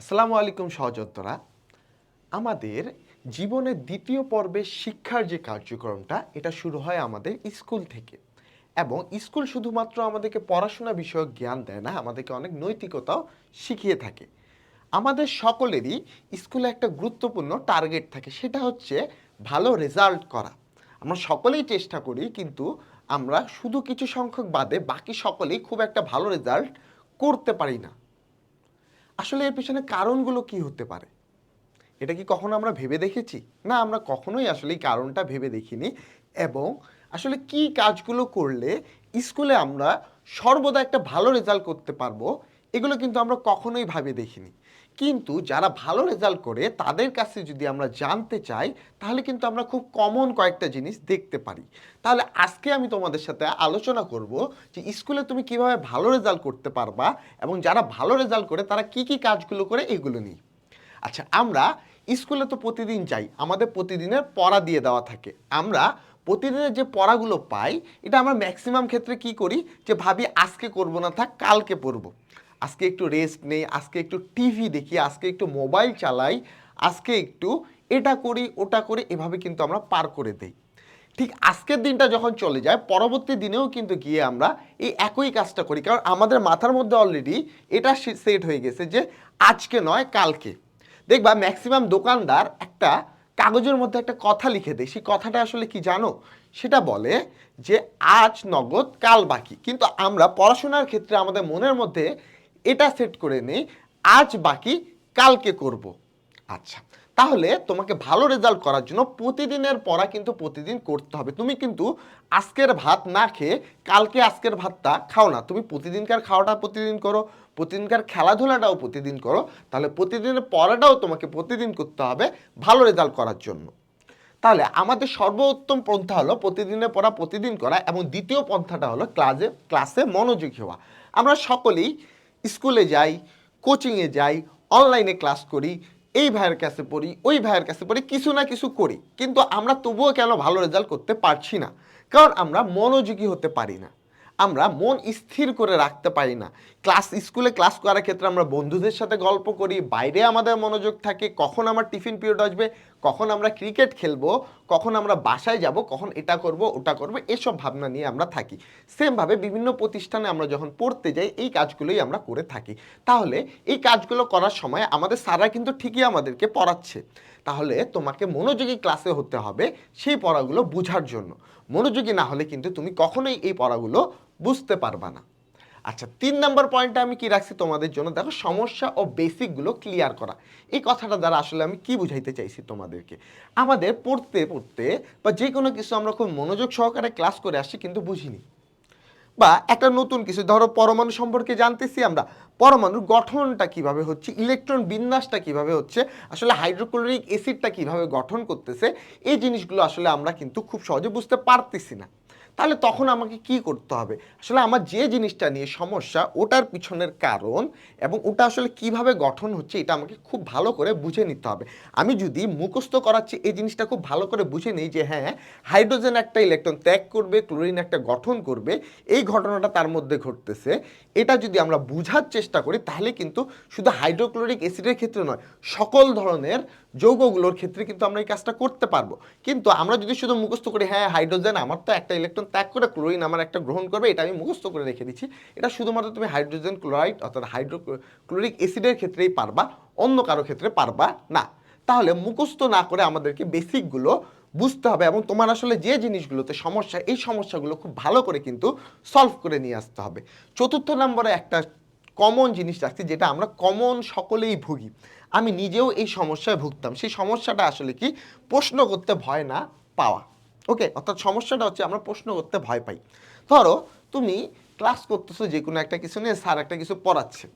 আসসালামু আলাইকুম সহযোদ্ধারা। আমাদের জীবনের দ্বিতীয় পর্বে শিক্ষার যে কার্যক্রমটা, এটা শুরু হয় আমাদের স্কুল থেকে। এবং স্কুল শুধুমাত্র আমাদেরকে পড়াশোনা বিষয়ক জ্ঞান দেয় না, আমাদেরকে অনেক নৈতিকতাও শিখিয়ে থাকে। আমাদের সকলেরই স্কুলে একটা গুরুত্বপূর্ণ টার্গেট থাকে, সেটা হচ্ছে ভালো রেজাল্ট করা। আমরা সকলেই চেষ্টা করি, কিন্তু আমরা শুধু কিছু সংখ্যক বাদে বাকি সকলেই খুব একটা ভালো রেজাল্ট করতে পারি না। আসলে এর পিছনে কারণগুলো কি হতে পারে? এটা কি কখনো আমরা ভেবে দেখেছি? না, আমরা কখনোই আসলে এই কারণটা ভেবে দেখিনি। এবং আসলে কি কাজগুলো করলে স্কুলে আমরা সর্বদা একটা ভালো রেজাল্ট করতে পারব এগুলো কিন্তু আমরা কখনোই ভাবে দেখিনি। কিন্তু যারা ভালো রেজাল্ট করে, তাদের কাছে যদি আমরা জানতে চাই, তাহলে কিন্তু আমরা খুব কমন কয়েকটা জিনিস দেখতে পারি। তাহলে আজকে আমি তোমাদের সাথে আলোচনা করব যে স্কুলে তুমি কীভাবে ভালো রেজাল্ট করতে পারবা এবং যারা ভালো রেজাল্ট করে, তারা কি কি কাজগুলো করে এগুলো নিয়ে। আচ্ছা আমরা স্কুলে তো প্রতিদিন যাই, আমাদের প্রতিদিনের পড়া দিয়ে দেওয়া থাকে। আমরা প্রতিদিনের যে পড়াগুলো পাই, এটা আমরা ম্যাক্সিমাম ক্ষেত্রে কি করি? যে ভাবি আজকে করব না, থাক কালকে পড়ব। আজকে একটু রেস্ট নেই, আজকে একটু টিভি দেখি, আজকে একটু মোবাইল চালাই, আজকে একটু এটা করি, ওটা করি, এভাবে কিন্তু আমরা পার করে দেই। ঠিক আজকের দিনটা যখন চলে যায়, পরবর্তী দিনেও কিন্তু গিয়ে আমরা এই একই কাজটা করি। কারণ আমাদের মাথার মধ্যে অলরেডি এটা সেট হয়ে গেছে যে আজকে নয়, কালকে। দেখবা ম্যাক্সিমাম দোকানদার একটা কাগজের মধ্যে একটা কথা লিখে দেয়। সেই কথাটা আসলে কি জানো? সেটা বলে যে, আজ নগদ, কাল বাকি। কিন্তু আমরা পড়াশোনার ক্ষেত্রে আমাদের মনের মধ্যে এটা সেট করে নিই, আজ বাকি কালকে করব। আচ্ছা তাহলে তোমাকে ভালো রেজাল্ট করার জন্য প্রতিদিনের পড়া কিন্তু প্রতিদিন করতে হবে। তুমি কিন্তু আজকের ভাত না খেয়ে কালকে আজকের ভাতটা খাও না। তুমি প্রতিদিনকার খাওয়াটা প্রতিদিন করো, প্রতিদিনকার খেলাধুলাটাও প্রতিদিন করো। তাহলে প্রতিদিনের পড়াটাও তোমাকে প্রতিদিন করতে হবে ভালো রেজাল্ট করার জন্য। তাহলে আমাদের সর্বোত্তম পন্থা হলো প্রতিদিনের পড়া প্রতিদিন করা এবং দ্বিতীয় পন্থাটা হলো ক্লাসে ক্লাসে মনোযোগী হওয়া। আমরা সকলেই স্কুলে যাই কোচিংয়ে যাই অনলাইনে ক্লাস করি, এই ভাইয়ের কাছে পড়ি, ওই ভাইয়ের কাছে পড়ি, কিছু না কিছু করি। কিন্তু আমরা তবুও কেন ভালো রেজাল্ট করতে পারছি না? কারণ আমরা মনোযোগী হতে পারি না। আমরা মন স্থির করে রাখতে পারি না। ক্লাস, স্কুলে ক্লাস করার ক্ষেত্রে আমরা বন্ধুদের সাথে গল্প করি, বাইরে আমাদের মনোযোগ থাকে, কখন আমার টিফিন পিরিয়ড আসবে, কখন আমরা ক্রিকেট খেলব, কখন আমরা বাসায় যাব, কখন এটা করব, ওটা করব, এসব ভাবনা নিয়ে আমরা থাকি। সেমভাবে বিভিন্ন প্রতিষ্ঠানে আমরা যখন পড়তে যাই, এই কাজগুলোই আমরা করে থাকি। তাহলে এই কাজগুলো করার সময় আমাদের স্যাররা কিন্তু ঠিকই আমাদেরকে পড়াচ্ছে। তাহলে তোমাকে মনোযোগী ক্লাসে হতে হবে সেই পড়াগুলো বোঝার জন্য। মনোযোগী না হলে কিন্তু তুমি কখনোই এই পড়াগুলো বুঝতে পারবা না। আচ্ছা তিন নম্বর পয়েন্টটা আমি কি রাখছি তোমাদের জন্য? দেখো, সমস্যা ও বেসিকগুলো ক্লিয়ার করা। এই কথাটা দ্বারা আসলে আমি কি বুঝাইতে চাইছি তোমাদেরকে? আমাদের পড়তে পড়তে বা যে কোনো কিছু আমরা খুব মনোযোগ সহকারে ক্লাস করে আসছি কিন্তু বুঝিনি। বা একটা নতুন কিছু, ধরো, পরমাণু সম্পর্কে জানতেছি আমরা। পরমাণুর গঠনটা কীভাবে হচ্ছে, ইলেকট্রন বিন্যাসটা কীভাবে হচ্ছে, আসলে হাইড্রোক্লোরিক অ্যাসিডটা কীভাবে গঠন করতেছে, এই জিনিসগুলো আসলে আমরা কিন্তু খুব সহজে বুঝতে পারতেছি না। তাহলে তখন আমাকে কি করতে হবে? আসলে আমার যে জিনিসটা নিয়ে সমস্যা, ওটার পিছনের কারণ এবং ওটা আসলে কীভাবে গঠন হচ্ছে, এটা আমাকে খুব ভালো করে বুঝে নিতে হবে। আমি যদি মুখস্থ করাচ্ছি এই জিনিসটা খুব ভালো করে বুঝে নিই যে হ্যাঁ হাইড্রোজেন একটা ইলেকট্রন ত্যাগ করবে, ক্লোরিন একটা গঠন করবে, এই ঘটনাটা তার মধ্যে ঘটতেছে। এটা যদি আমরা বুঝার চেষ্টা করি, তাহলে কিন্তু শুধু হাইড্রোক্লোরিক অ্যাসিডের ক্ষেত্রে নয়, সকল ধরনের যৌগগুলোর ক্ষেত্রে কিন্তু আমরা এই কাজটা করতে পারব। কিন্তু আমরা যদি শুধু মুখস্থ করি হ্যাঁ হাইড্রোজেন আমার তো একটা ইলেকট্রন, ত্যাগ করে ক্লোরিন আমার একটা গ্রহণ করবে, এটা আমি মুখস্থ করে রেখে দিচ্ছি, এটা শুধুমাত্র তুমি হাইড্রোজেন ক্লোরাইড অর্থাৎ হাইড্রো ক্লোরিক অ্যাসিডের ক্ষেত্রেই পারবা, অন্য কারও ক্ষেত্রে পারবা না। তাহলে মুখস্থ না করে আমাদেরকে বেসিকগুলো বুঝতে হবে এবং তোমার আসলে যে জিনিসগুলোতে সমস্যা, এই সমস্যাগুলো খুব ভালো করে কিন্তু সলভ করে নিয়ে আসতে হবে। চতুর্থ নম্বরে একটা কমন জিনিস রাখছি, যেটা আমরা কমন সকলেই ভুগি। আমি নিজেও এই সমস্যায় ভুগতাম। সেই সমস্যাটা আসলে কি? প্রশ্ন করতে ভয় না পাওয়া। ওকে অর্থাৎ সমস্যাটা হচ্ছে আমরা প্রশ্ন করতে ভয় পাই। ধরো, তুমি ক্লাস করতেছো যে কোনো একটা কিছু নিয়ে স্যার একটা কিছু পড়াচ্ছে।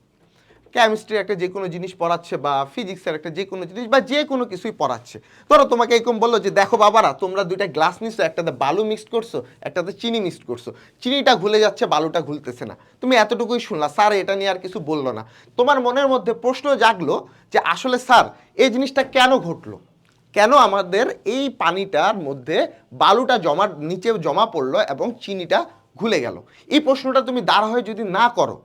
কেমিস্ট্রি একটা যে কোনো জিনিস পড়াচ্ছে বা ফিজিক্সের একটা যে কোনো জিনিস বা যে কোনো কিছুই পড়াচ্ছে। ধরো তোমাকে এরকম বলল যে, দেখো বাবারা, তোমরা দুইটা গ্লাস নিচ্ছ একটাতে বালু মিক্সড করছ, একটাতে চিনি মিক্সড করছ। চিনিটা ঘুলে যাচ্ছে, বালুটা ঘুলতেছে না। তুমি এতটুকুই শুনলা। স্যার, এটা নিয়ে আর কিছু বলল না। তোমার মনের মধ্যে প্রশ্ন জাগলো যে, আসলে স্যার, এই জিনিসটা কেন ঘটলো? কেন আমাদের এই পানিটার মধ্যে বালুটা জমা নিচে জমা পড়ল এবং চিনিটা ঘুলে গেল? এই প্রশ্নটা তুমি দাঁড় হয়ে যদি না করো,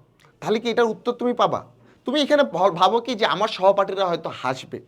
তাহলে কি এটার উত্তর তুমি পাবা? তুমি এখানে ভাবো কি যে আমার সহপাঠীরা হয়তো হাসবে।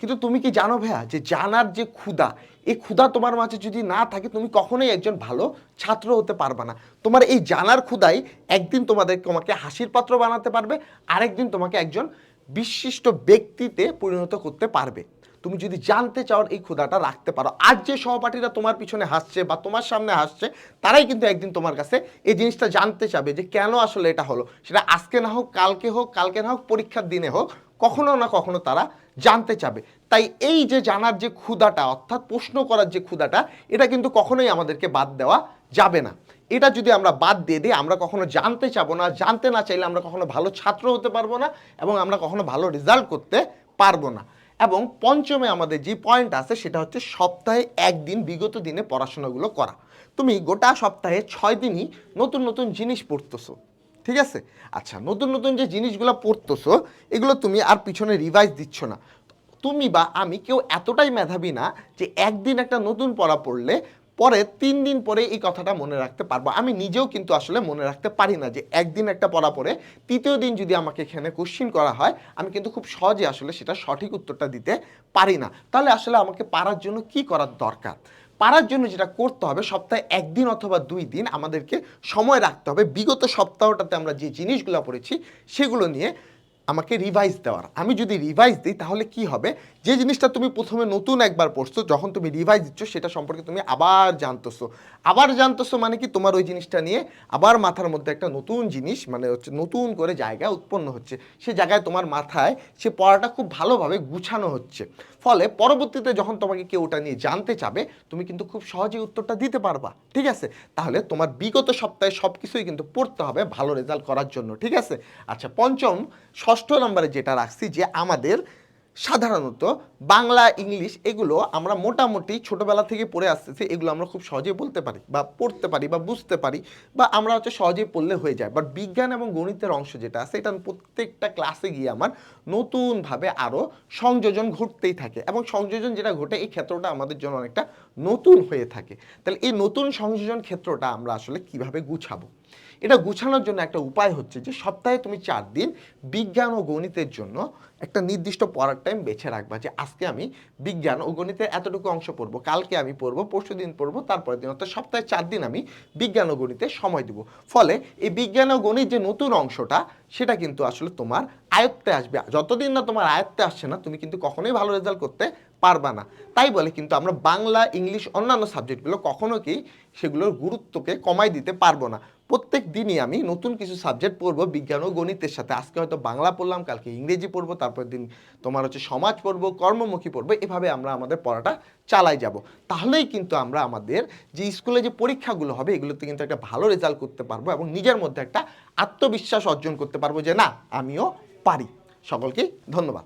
কিন্তু তুমি কি জানো ভাইয়া যে জানার যে ক্ষুধা, এই ক্ষুধা তোমার মাঝে যদি না থাকে, তুমি কখনোই একজন ভালো ছাত্র হতে পারবে না। তোমার এই জানার ক্ষুধাই একদিন তোমাদের তোমাকে হাসির পাত্র বানাতে পারবে, আরেকদিন তোমাকে একজন বিশিষ্ট ব্যক্তিতে পরিণত করতে পারবে। তুমি যদি জানতে চাও এই ক্ষুধাটা রাখতে পারো। আর যে সহপাঠীরা তোমার পিছনে হাসছে বা তোমার সামনে হাসছে, তারাই কিন্তু একদিন তোমার কাছে এই জিনিসটা জানতে চাবে যে কেন আসলে এটা হলো। সেটা আজকে না হোক, কালকে হোক, কালকে না হোক, পরীক্ষার দিনে হোক, কখনো না কখনো তারা জানতে চাবে। তাই এই যে জানার যে ক্ষুধাটা, অর্থাৎ প্রশ্ন করার যে ক্ষুধাটা, এটা কিন্তু কখনোই আমাদেরকে বাদ দেওয়া যাবে না। এটা যদি আমরা বাদ দিয়ে দিই, আমরা কখনো জানতে চাবো না, জানতে না চাইলে আমরা কখনো ভালো ছাত্র হতে পারব না এবং আমরা কখনো ভালো রেজাল্ট করতে পারব না। এবং পঞ্চমে আমাদের যে পয়েন্ট আছে সেটা হচ্ছে সপ্তাহে একদিন বিগত দিনে পড়াশোনাগুলো করা। তুমি গোটা সপ্তাহে ছয় দিনই নতুন নতুন জিনিস পড়তেছো, ঠিক আছে? আচ্ছা নতুন নতুন যে জিনিসগুলো পড়তেছো, এগুলো তুমি আর পিছনে রিভাইজ দিচ্ছ না। তুমি বা আমি কেউ এতটাই মেধাবী না যে একদিন একটা নতুন পড়া পড়লে পরে তিন দিন পরে এই কথাটা মনে রাখতে পারব। আমি নিজেও কিন্তু আসলে মনে রাখতে পারি না যে একদিন একটা পড়া পরে তৃতীয় দিন যদি আমাকে এখানে কোশ্চিন করা হয়, আমি কিন্তু খুব সহজে আসলে সেটা সঠিক উত্তরটা দিতে পারি না। তাহলে আসলে আমাকে পারার জন্য কি করার দরকার? পারার জন্য যেটা করতে হবে, সপ্তাহে একদিন অথবা দুই দিন আমাদেরকে সময় রাখতে হবে। বিগত সপ্তাহটাতে আমরা যে জিনিসগুলো পড়েছি, সেগুলো নিয়ে আমাকে রিভাইজ দেওয়ার। আমি যদি রিভাইজ দিই, তাহলে কি হবে? যে জিনিসটা তুমি প্রথমে নতুন একবার পড়ছো, যখন তুমি রিভাইজ দিচ্ছ, সেটা সম্পর্কে তুমি আবার জানতেছো। আবার জানতেছো মানে কি? তোমার ওই জিনিসটা নিয়ে আবার মাথার মধ্যে একটা নতুন জিনিস মানে হচ্ছে নতুন করে জায়গা উৎপন্ন হচ্ছে। সে জায়গায় তোমার মাথায় সে পড়াটা খুব ভালোভাবে গুছানো হচ্ছে। ফলে পরবর্তীতে যখন তোমাকে কেউ ওটা নিয়ে জানতে চাবে, তুমি কিন্তু খুব সহজেই উত্তরটা দিতে পারবা। ঠিক আছে? তাহলে তোমার বিগত সপ্তাহে সব কিছুই কিন্তু পড়তে হবে ভালো রেজাল্ট করার জন্য। ঠিক আছে? আচ্ছা পঞ্চম ষষ্ঠ নম্বরে যেটা রাখছি যে আমাদের সাধারণত বাংলা, ইংলিশ এগুলো আমরা মোটামুটি ছোটবেলা থেকে পড়ে আসতেছি, এগুলো আমরা খুব সহজেই বলতে পারি বা পড়তে পারি বা বুঝতে পারি বা আমরা হচ্ছে সহজেই পড়লে হয়ে যায়। বাট বিজ্ঞান এবং গণিতের অংশ যেটা আছে, এটা প্রত্যেকটা ক্লাসে গিয়ে আমার নতুনভাবে আরও সংযোজন ঘটতেই থাকে এবং সংযোজন যেটা ঘটে, এই ক্ষেত্রটা আমাদের জন্য অনেকটা নতুন হয়ে থাকে। তাহলে এই নতুন সংযোজন ক্ষেত্রটা আমরা আসলে কীভাবে গুছাবো? এটা গুছানোর জন্য একটা উপায় হচ্ছে যে সপ্তাহে তুমি চার দিন বিজ্ঞান ও গণিতের জন্য একটা নির্দিষ্ট পড়ার টাইম বেছে রাখবা যে আজকে আমি বিজ্ঞান ও গণিতের এতটুকু অংশ পড়ব, কালকে আমি পড়ব, পরশু দিন পড়ব, তারপরের দিন অর্থাৎ সপ্তাহে চার দিন আমি বিজ্ঞান ও গণিতে সময় দিব। ফলে এই বিজ্ঞান ও গণিত যে নতুন অংশটা, সেটা কিন্তু আসলে তোমার আয়ত্তে আসবে। যতদিন না তোমার আয়ত্তে আসছে না, তুমি কিন্তু কখনোই ভালো রেজাল্ট করতে পারবা না। তাই বলে কিন্তু আমরা বাংলা, ইংলিশ অন্যান্য সাবজেক্টগুলো কখনো কি সেগুলোর গুরুত্বকে কমাই দিতে পারব না। প্রত্যেক দিনই আমি নতুন কিছু সাবজেক্ট পড়ব, বিজ্ঞান ও গণিতের সাথে। আজকে হয়তো বাংলা পড়লাম, কালকে ইংরেজি পড়ব তারপর দিন তোমার হচ্ছে সমাজ পড়ব, কর্মমুখী পড়ব, এভাবে আমরা আমাদের পড়াটা চালাই যাব। তাহলেই কিন্তু আমরা আমাদের যে স্কুলে যে পরীক্ষাগুলো হবে, এগুলোতে কিন্তু একটা ভালো রেজাল্ট করতে পারব এবং নিজের মধ্যে একটা আত্মবিশ্বাস অর্জন করতে পারব যে, না, আমিও পারি। সকলকেই ধন্যবাদ।